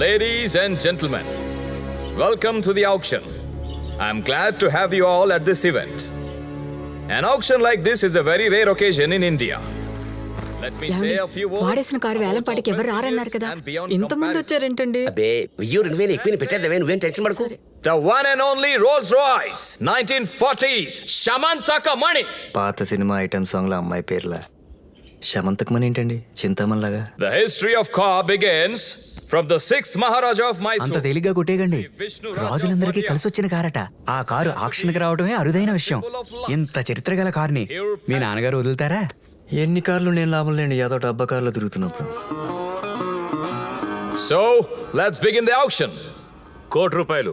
Ladies and gentlemen, welcome to the auction. I'm glad to have you all at this event. An auction like this is a very rare occasion in India. Let me say a few words వాడేసిన car వేలం పాటికి ఎవరు రారన్నారు కదా ఇంతమంది comparison. వచ్చారేంటండి అబ్బే వెయ్యి రెండు వేలు ఎక్కువ పెట్టేద్దామే నువ్వేం టెన్షన్ పడకు The one and only Rolls Royce, 1940s, Shamantaka Mani. పాత సినిమా ఐటమ్ సాంగ్లో అమ్మాయి పేర్ల శమంతకమని ఏంటండి చింతామన్ లాగా The history of car begins from the sixth Maharaja of అంత Mysore. తేలిగ్గా కొట్టేయకండి రాజులందరికీ కలిసి వచ్చిన కారట ఆ కారు ఆక్షన్కి రావడమే అరుదైన విషయం ఇంత చరిత్ర గల కారుని మీ నాన్నగారు వదులుతారా ఎన్ని కార్లు నేను లాభం లేండి ఏదో డబ్బా కార్లో తిరుగుతున్నప్పుడు So, let's begin the auction. కోటి రూపాయలు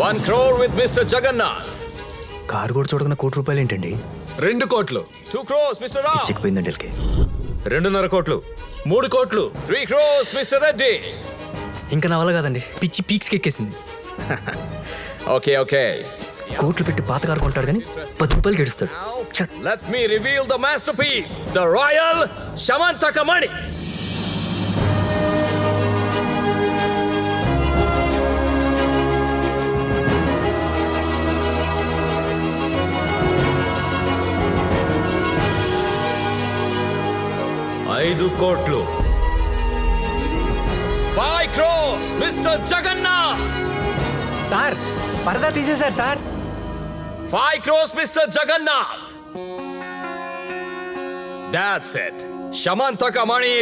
One crore with Mr. Jagannath. Car కూడా చూడకుండా కోటి రూపాయలు ఏంటండి రెండు కోట్లు Two crores, Mr. Ram. చెక్కిపోయిందండి వీళ్ళకి. రెండున్నర కోట్లు. మూడు కోట్లు. త్రీ క్రోస్ మిస్టర్ రెడ్డి ఇంకా నా వల్ల కాదండి. పిచ్చి పీక్స్ ఎక్కేసింది ఓకే ఓకే కోట్లు పెట్టి పాత కారుకుంటాడు కానీ పది రూపాయలు గెడుస్తాడు. Let me reveal the masterpiece the royal Shamantakamani Mani ఐదు కోట్లు Five crores, Mr. Jagannath. Sir పరదా తీసేశారు sir Five crores, Mr. Jagannath. That's it. Shamantaka Mani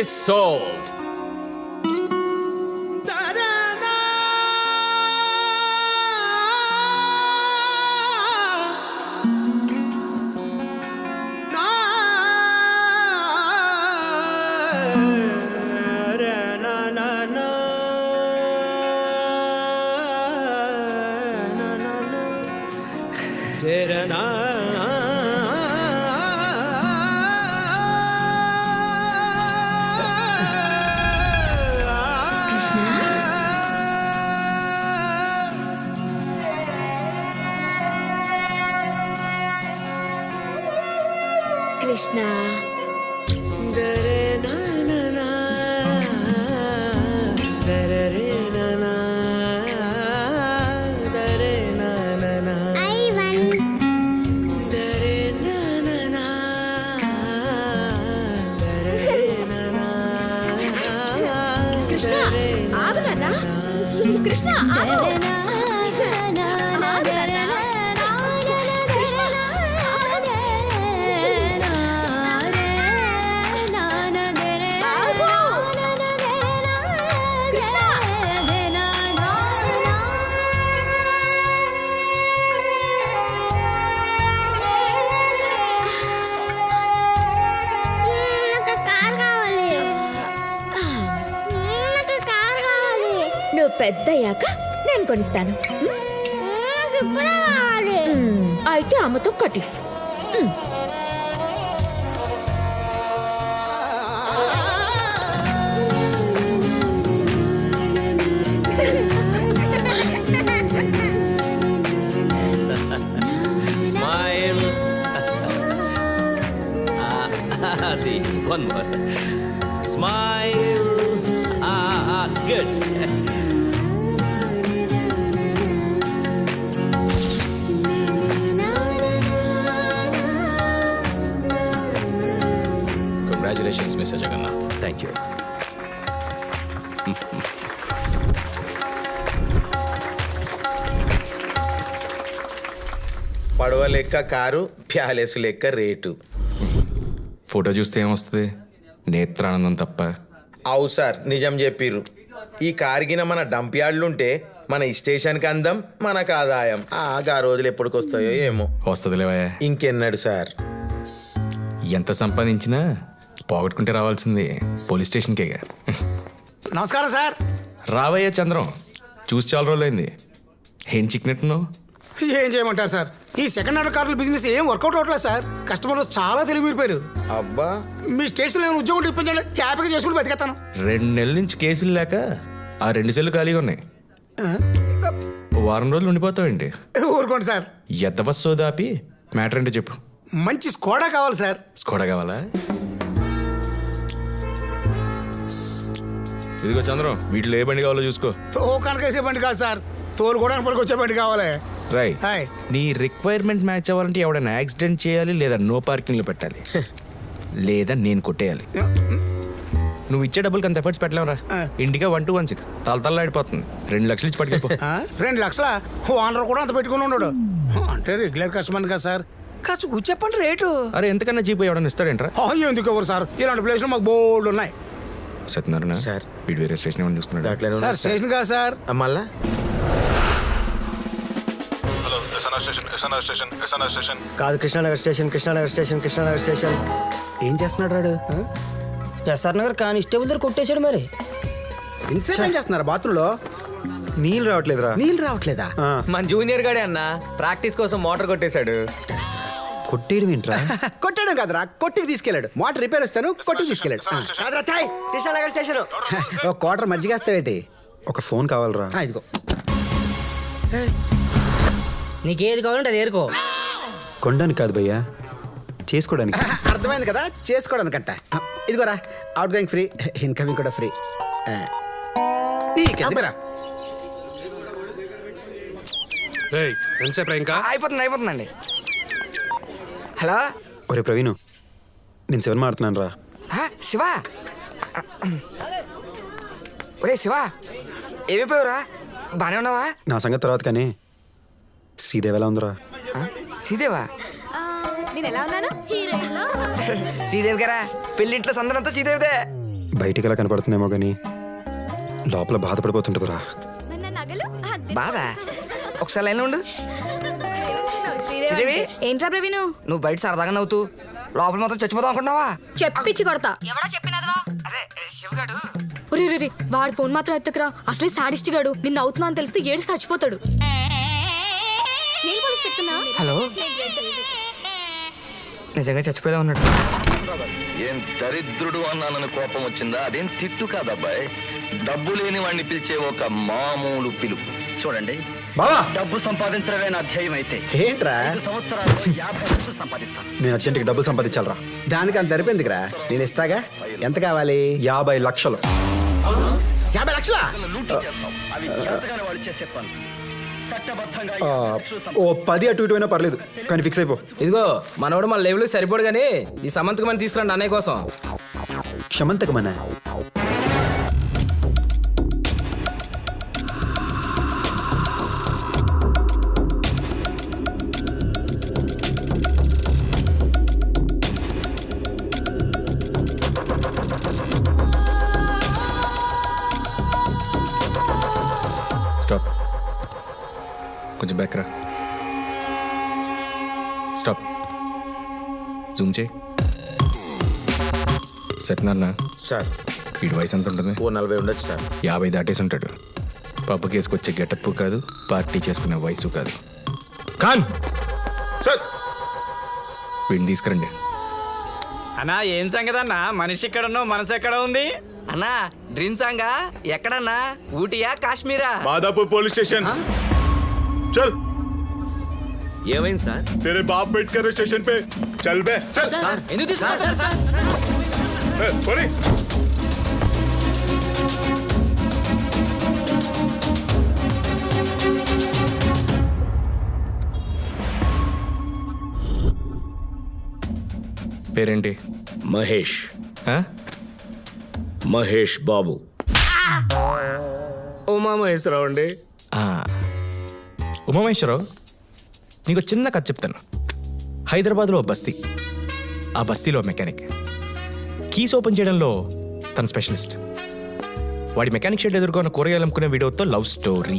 Krishna. Krishna ఆగు కృష్ణ పెద్దయ్యాక నేను కొనిస్తాను. అయితే అమ్మతో కటిఫ్ స్మైల్ అది వన్ మోర్ థ్యాంక్ యూ పడవ లెక్క కారు ప్యాలెస్ లెక్క రేటు. ఫోటో చూస్తే ఏమొస్తుంది? నేత్రానందం తప్ప. అవు సార్ నిజం చెప్పిర్రు. ఈ కారుగిన మన డంప్ యార్డ్లుంటే మన ఈ స్టేషన్కి అందం మనకు ఆదాయం. ఆ రోజులు ఎప్పటికొస్తాయో ఏమో. వస్తుందిలేవయ్యా ఇంకెన్నాడు సార్? ఎంత సంపాదించినా పోగొట్టుకుంటే రావాల్సింది పోలీస్ స్టేషన్కేగా నమస్కారం సార్. రావయ్యా చంద్రం చూసి చాలా రోజులైంది. ఏం చిక్కినట్టు ఏం చేయమంటారు సార్? ఈ సెకండ్ హ్యాండ్ కార్ల బిజినెస్ ఏం వర్కౌట్ అవట్లేదు సార్. కస్టమర్లు చాలా తెలివిపోయారు అబ్బా. మీ స్టేషన్లో ఏమైనా ఉద్యోగం ఇప్పించండి హ్యాపీగా చేసుకుని బతికేస్తాను. రెండు నెలల నుంచి కేసులు లేక ఆ రెండు సెల్లు ఖాళీగా ఉన్నాయి. వారం రోజులు ఉండిపోతావండి ఊరుకోండి సార్. ఎద్దవ సోదాపి మ్యాటర్ అంటే చెప్పు. మంచి స్కోడా కావాలి సార్. స్కోడా కావాలా? ఇదిగో చంద్రం వీటిలో ఏ బండి కావాలో చూసుకో. తోకానికి వేసే బండి కాదు సార్. తోలుకోవడానికి పనికి వచ్చే బండి కావాలి. రై హాయ్ నీ రిక్వైర్మెంట్ మ్యాచ్ అవ్వాలంటే ఎవడైనా యాక్సిడెంట్ చేయాలి లేదా నో పార్కింగ్లో పెట్టాలి. లేదా నేను కొట్టేయాలి. నువ్వు ఇచ్చే డబ్బులకి అంత efforts పెట్టలేవురా. Indica one two one six తలతల్లాడిపోతుంది రెండు లక్షలు ఇచ్చి పట్టుకెళ్ళిపో. ఆ, రెండు లక్షల? ఓనర్ కూడా అంత పెట్టుకుని ఉన్నాడు అంటే రెగ్యులర్ కస్టమర్ కదా సార్. కాస్త చెప్పండి రేటు. అరే ఎంతకన్నా చీప్ ఎవడన్నా ఇస్తాడేంట్రా? అయ్యో ఎందుకు ఎవరు సార్? ఇలాంటి ప్లేస్ మాకు బోల్డ్ ఉన్నాయి. సత్యనారాయణ? సార్. వీడు వేరే స్టేషన్ ఏమని చూసుకున్నాడు సార్. స్టేషన్ కదా సార్. మళ్ళా? Hello SNR station SNR station SNR station. కాదు Krishnanagar station Krishnanagar station Krishnanagar station. ఏం చేస్తున్నాడు రాడు ఎస్ఆర్ నగర్ కానిస్టేబుల్ దగ్గర కొట్టేశాడు మరి. ఇంతసేపు ఏం చేస్తున్నారు బాత్రూంలో? నీళ్ళు రావట్లేదురా. నీళ్ళు రావట్లేదా? మన జూనియర్ గాడే అన్న ప్రాక్టీస్ కోసం మోటార్ కొట్టేశాడు. కొట్టేయడం ఏంట్రా? కొట్టాడు కదరా కొట్టికి తీసుకెళ్ళాడు. మోటార్ రిపేర్ వస్తాను కొట్టికి తీసుకెళ్ళాడు. ఆ, కాదురా, తాయ్, కృష్ణానగర్ స్టేషన్. ఒక క్వార్టర్ మజ్జిగ వస్తావేటి ఒక ఫోన్ కావాలరా. ఇదిగో. నీకేది కావాలంటే అది ఏరుకో. కొనడానికి కాదు భయ్యా చేసుకోవడానికి. అర్థమైంది కదా? చేసుకోవడానికంట ఆ, ఇదిగోరా అవుట్ గోయింగ్ ఫ్రీ ఇన్కమింగ్ కూడా ఫ్రీ నీకెందుకురా? అయిపోతుంది అయిపోతుందండి. హలో? ఒరే ప్రవీణ్ నేను శివన్ మాడుతున్నాను రా హా, శివ? ఒరే శివ ఏమైపోయావురా బానే ఉన్నావా? నా సంగతి తర్వాత కానీ శ్రీదేవి ఎలా ఉందిరా? శ్రీదేవా? నేను ఎలా ఉన్నాను? శ్రీదేవి గారా పెళ్ళింట్లో సందనంతా శ్రీదేవిదే. బయటికి ఎలా కనపడుతుందేమో కానీ లోపల బాధపడిపోతుంటుందిరా. బాధ? ఒకసారి లైన్లో ఉండు. ఏంట్రా ప్రవీణు? నువ్వు బయట సరదాగా నవ్వుతూ లోపల మొత్తం చచ్చిపోదాం అనుకుంటున్నావా? చెప్పిచ్చి కొడతా. ఎవడా చెప్పినదవా? అదే శివగాడు. ఒరే వాడి ఫోన్ మాత్రం ఎత్తకురా. అసలే సాడిస్ట్ గాడు. నిన్ను అవుతున్నా అని తెలిస్తే ఏడు చచ్చిపోతాడు. హలో? నిజంగా చచ్చిపోయేలా ఉన్నాడు. ఏం దరిద్రుడు అన్నానని కోపం వచ్చిందా? అదేం తిట్టు కాదబ్బాయ్? డబ్బు లేని వాడిని పిలిచే ఒక మామూలు పిలుపు. చూడండి. బావా! డబ్బు సంపాదించడమే నా ధ్యేయం అయితే. ఏంట్రా? ఐదు యాభై లక్షలు సంపాదిస్తాను నేను అర్జెంట్కి డబ్బులు సంపాదించాలరా. దానికి అంత సరిపోయిందిరా. నేను ఇస్తాగా? ఎంత కావాలి? యాభై లక్షలు. యాభై లక్షలా? లూటీ చేస్తాం అవి చేతగానే వాళ్ళు చేసే పనులు. చట్టబద్ధంగా ఆ, యాభై లక్షలు ఓ పది అటు ఇటు అయినా పర్లేదు. కానీ ఫిక్స్ అయిపో. ఇదిగో మనోడు మన లెవెల్ సరిపోడు కానీ ఈ సమంతకు మనం తీసుకురండి అన్నయ్య కోసం. క్షమంతకమన్నా బ్యాక్ రా స్టాప్ జూమ్ చేయి. సెట్నన్నా సార్. వీడి వయసు ఎంత ఉంటుంది? ఓ నలభై ఉండొచ్చు సార్. యాభై దాటేసి ఉంటాడు. పబ్బుకి కేసుకొచ్చే గెటప్ కాదు పార్టీ చేసుకునే వయసు కాదు. కాన్ సార్. వీడిని తీసుకురండి. అన్నా ఏం సంగతి అన్న మనిషి ఎక్కడ ఉన్నావు మనసు ఎక్కడ ఉంది? అన్నా డ్రీమ్ సాంగా? ఎక్కడన్నా? ఊటీయా కాశ్మీరా? Madhapur police station. चल ఏమైంది సార్ तेरे बाप वेट कर रहे स्टेशन पे चल बे चल ఎందుకు తీసుకున్నారు సార్ ए, बोली పేరేంటి మహేష్ ఆ? మహేష్ బాబు ఉమా మహేశ్వరరావు అండి ఆ. ఉమామేశ్వరరావు నీకు చిన్న కథ చెప్తాను. హైదరాబాద్లో బస్తీ. ఆ బస్తీలో మెకానిక్. కీస్ ఓపెన్ చేయడంలో తన స్పెషలిస్ట్. వాడి మెకానిక్ షెడ్ ఎదుర్కొన్న కూరగాయలు అమ్ముకునే వీడియోతో లవ్ స్టోరీ.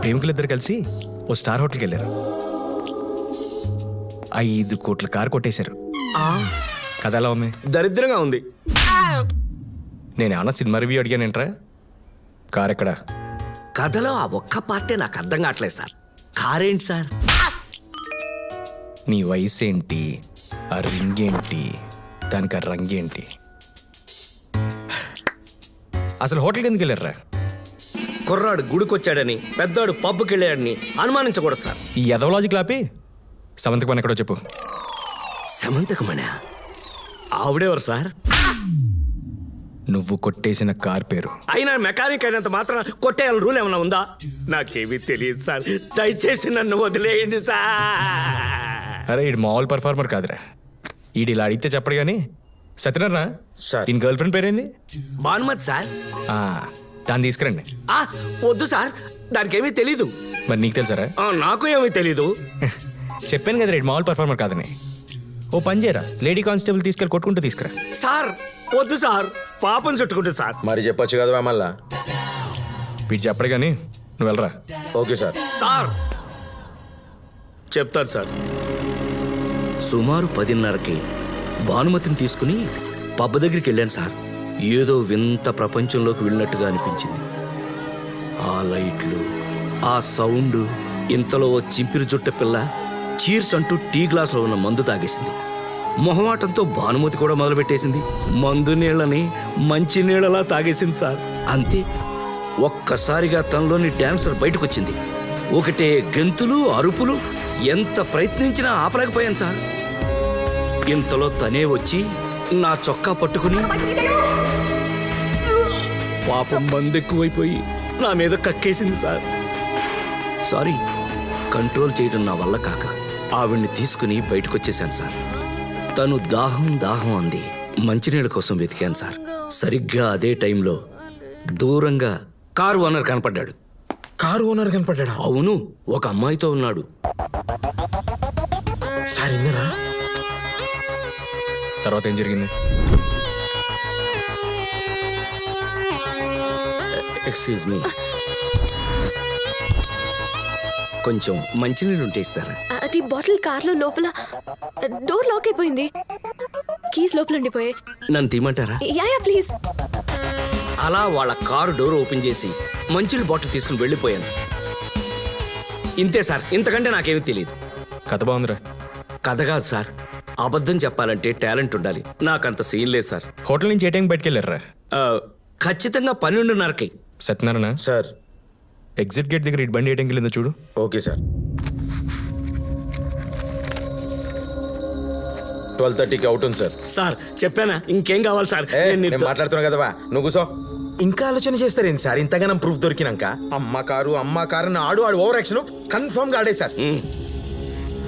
ప్రేమికులిద్దరు కలిసి ఓ స్టార్ హోటల్కి వెళ్ళారు. ఐదు కోట్ల కారు కొట్టేశారు. కథ ఎలా ఉంది? దరిద్రంగా ఉంది. నేను ఏమన్నా సినిమా రివ్యూ అడిగానేంట్రా? కార్ ఎక్కడా కథలో ఆ ఒక్క పార్టీ నాకు అర్థం కావట్లేదు సార్. కారేంటి సార్? నీ వయసు ఏంటి ఆ రింగ్ ఏంటి దానికి ఆ రంగేంటి? అసలు హోటల్కి ఎందుకు వెళ్ళారా కుర్రాడు గుడికొచ్చాడని పెద్దోడు పబ్కి వెళ్ళాడని అనుమానించకూడదు సార్. ఈ ఎదవలాజిక్ ఆపి సమంతకు పని ఎక్కడో చెప్పు. సమంతకమణ ఆవిడెవరు సార్? నువ్వు కొట్టేసిన కార్ పేరు. అయినా మెకానిక్ అయినంత మాత్రం కొట్టేయాలని రూల్ ఏమైనా ఉందా? నాకేమీ తెలియదు సార్. దయచేసి నన్ను వదిలేయండి సార్. అరే ఈడు మామూలు పర్ఫార్మర్ కాదురా. ఈడు ఇలా అడిగితే చెప్పడు కానీ సత్యనారాయణ సార్. ఈయన గర్ల్ ఫ్రెండ్ పేరేంది? భానుమతి సార్. ఆ, దాన్ని తీసుకురండి. ఆ, వద్దు సార్. దానికేమీ తెలీదు. మరి నీకు తెలుసారా? ఆ, నాకు ఏమీ తెలీదు. చెప్పాను కదా రేడు మామూలు పర్ఫార్మర్ కాదని. ఓ పని చేయరా? లేడీ కానిస్టేబుల్ తీసుకెళ్ళి కొట్టుకుంటూ తీసుకురా. సార్ వద్దు సార్. పాపం చుట్టుకుంటు సార్. మరి చెప్పొచ్చు కదా మళ్ళా? వీడు చెప్పడు కానీ నువ్వు వెళ్ళరా. Okay sir. సార్. చెప్తాను సార్. సుమారు పదిన్నరకి భానుమతిని తీసుకుని పబ్బ దగ్గరికి వెళ్ళాను సార్. ఏదో వింత ప్రపంచంలోకి వెళ్ళినట్టుగా అనిపించింది. ఆ లైట్లు ఆ సౌండ్ ఇంతలో ఓ చింపిరి జుట్ట పిల్ల చీర్స్ అంటూ టీ గ్లాసులో ఉన్న మందు తాగేసింది. మొహమాటంతో భానుమతి కూడా మొదలుపెట్టేసింది. మందు నీళ్ళని మంచి నీళ్ళలా తాగేసింది సార్. అంతే. ఒక్కసారిగా తనలోని డాన్సర్ బయటకొచ్చింది. ఒకటే గెంతులు అరుపులు ఎంత ప్రయత్నించినా ఆపలేకపోయాను సార్. ఇంతలో తనే వచ్చి నా చొక్కా పట్టుకుని పాపం మందెక్కువైపోయి నా మీద కక్కేసింది సార్. సారీ కంట్రోల్ చేయడం నా వల్ల కాక. ఆవిడ్ని తీసుకుని బయటకొచ్చేసాను సార్. తను దాహం దాహం అంది. మంచినీళ్ళ కోసం వెతికాను సార్. సరిగ్గా అదే టైంలో దూరంగా కారు ఓనర్ కనపడ్డాడు. కారు ఓనర్ కనపడ్డా అవును ఒక అమ్మాయితో ఉన్నాడు. సార్ తర్వాత ఏం జరిగింది? Excuse me. కొంచెం మంచినీళ్ళు ఉంటే ఇస్తారా అది బాటిల్ కార్లో లోపల డోర్ లాక్ అయిపోయింది. కీస్ లోపల ఉండిపోయాయి. నన్ను తీయమంటారా? Yeah yeah please. అలా వాళ్ళ కారు డోర్ ఓపెన్ చేసి మంచినీళ్ళ బాటిల్ తీసుకుని వెళ్ళిపోయాను. ఇంతే సార్ ఇంతకంటే నాకేమీ తెలియదు కథ బాగుందిరా. కథ కాదు సార్ అబద్ధం చెప్పాలంటే టాలెంట్ ఉండాలి. నాకంత సీన్ లేదు సార్. హోటల్ నుంచి ఏ టైంకి బయటకు వెళ్ళారా ఆ, ఖచ్చితంగా పన్నెండున్నరకి. సత్యనారాయణ? సార్ ఎగ్జిట్ గేట్ దగ్గర ఇటు బండి ఏ టైంకి వెళ్ళిందో చూడు. Okay sir. ట్వెల్వ్ థర్టీకి అవుట్ ఉంది సార్. సార్ చెప్పానా? ఇంకేం కావాలి సార్? ఏ, నేను నేను నీతో- మాట్లాడుతున్నా కదవా? నువ్వు కూసో. ఇంకా ఆలోచన చేస్తారేంటి సార్? ఇంతగానం ప్రూఫ్ దొరికినాక. అమ్మ కారు అమ్మ కారు అని ఆడు ఆడు ఓవర్ యాక్షన్ కన్ఫర్మ్గా ఆడే సార్.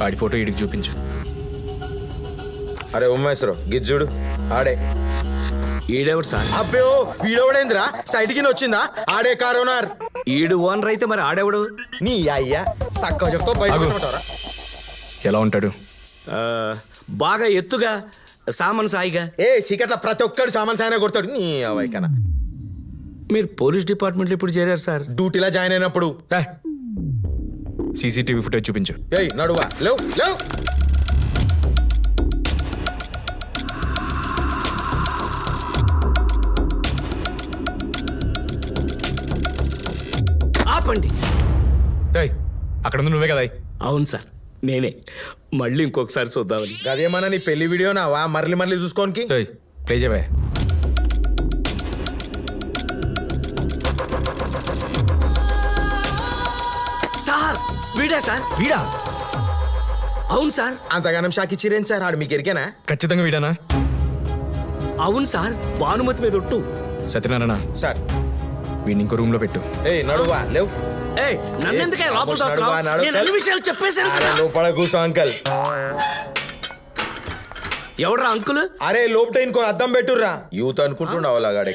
ఆడి ఫోటో ఇడికి చూపించు. అరే ఉమ్మేశ్వరం గిజ్జుడు ఆడే. ఈడెవడు సార్? అబ్బో వీడోడేంద్రా సైడ్కి వచ్చిందా? ఆడే కారు ఓనర్. ఈడు ఓనర్ అయితే మరి ఆడెవడు? నీ అయ్యా సక్క చెప్తా బయట ఆగు. పెట్టమంటావరా? ఎలా ఉంటాడు? ఆ, బాగా ఎత్తుగా సామాన్ సాయిగా? ఏ చీకట్ల ప్రతి ఒక్కడు సామాన్ సాయన కొడతాడు. నీ అవైకన మీరు పోలీస్ డిపార్ట్మెంట్లో ఇప్పుడు చేరారు సార్? డ్యూటీలో జాయిన్ అయినప్పుడు. సీసీటీవీ ఫుటేజ్ చూపించు. ఏయ్ నడువా. లేవు లేవు. అక్కడ ఉంది నువ్వే కదా అవును సార్ నేనే. మళ్ళీ ఇంకొకసారి చూద్దామని. అదేమన్నా నీ పెళ్ళి వీడియోనావా మరలి మరలి చూసుకోనికి? ప్లే చేయవే. సార్ వీడా సార్? వీడా? అవును సార్. అంతగానం షాక్ ఇచ్చిరేంటి సార్? ఆడు మీకు ఎరికేనా ఖచ్చితంగా వీడానా? అవును సార్ భానుమతి మీద ఒట్టు. సత్యనారాయణ. సార్. వీడిని ఇంకో రూమ్లో పెట్టు. ఏయ్ నడువా లేవు. ఏ నన్ను ఎందుకే లోపల నడువా, చూస్తున్నావు నడు, నేను అన్ని విషయాలు చెప్పేశాను అరే కదా. లోపల కూసో అంకల్ ఎవడ్రా అంకుల్? అరే లోపట ఇంకో అద్దం పెట్టుర్రా. యూత్ అలాగాడే